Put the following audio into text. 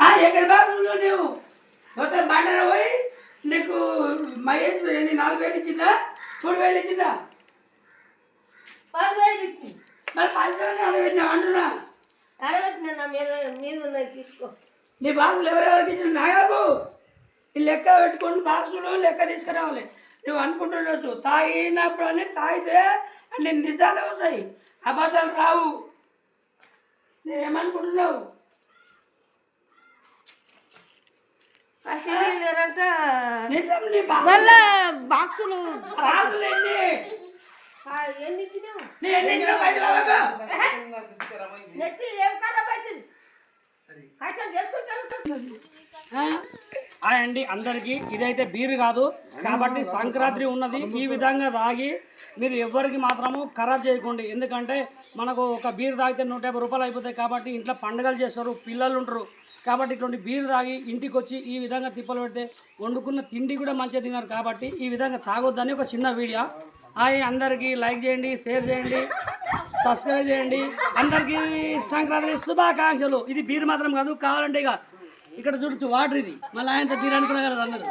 ఆ, ఎక్కడ బాగుందో నువ్వు మొత్తం బండర పోయి నీకు మహేష్ ఎన్ని నాలుగు వేలు ఇచ్చిందా? మూడు వేలు ఇచ్చిందా? పదివేలు ఇచ్చి. మరి పైసలు అడగండి అంటున్నా? అడగట్టిన మీద మీద ఉన్నది తీసుకో. నీ బాక్సులు ఎవరెవరికి ఇచ్చిన నాయకు ఈ లెక్క పెట్టుకొని బాక్సులు లెక్క తీసుకురావాలి. నువ్వు అనుకుంటుండొచ్చు తాగినప్పుడు అని తాగితే అన్ని నిజాలు వస్తాయి. అబద్ధాలు రావు. నువ్వేమనుకుంటున్నావు అసలు లేరంట నిజం నీ బా- మళ్ళా బాక్సులు బాక్సులు ఎన్ని ఆ, ఎన్ని ఇచ్చినావు నీ ఎన్ని ఇచ్చిన పైసలు అవ్వగా నెత్తి ఏం ఖరాబ్ అవుతుంది అట్లా చేసుకుంటాను హాయ్ అండి అందరికీ. ఇదైతే బీరు కాదు. కాబట్టి సంక్రాంతి ఉన్నది. ఈ విధంగా తాగి మీరు ఎవ్వరికి మాత్రము ఖరాబ్ చేయకండి. ఎందుకంటే మనకు ఒక బీరు తాగితే నూట యాభై రూపాయలు అయిపోతాయి కాబట్టి ఇంట్లో పండుగలు చేస్తారు పిల్లలు ఉంటారు. కాబట్టి ఇటువంటి బీరు తాగి ఇంటికి వచ్చి ఈ విధంగా తిప్పలు పెడితే వండుకున్న తిండి కూడా మంచిగా తిన్నారు కాబట్టి ఈ విధంగా తాగొద్దని ఒక చిన్న వీడియో. హాయ్ అందరికీ. లైక్ చేయండి షేర్ చేయండి సబ్స్క్రైబ్ చేయండి. అందరికీ సంక్రాంతి శుభాకాంక్షలు. ఇది బీర్ మాత్రం కాదు కావాలంటే ఇక ఇక్కడ చూడొచ్చు వాటర్ ఇది. మళ్ళీ ఆయనతో తీరు అనుకున్నా కదా అందరూ.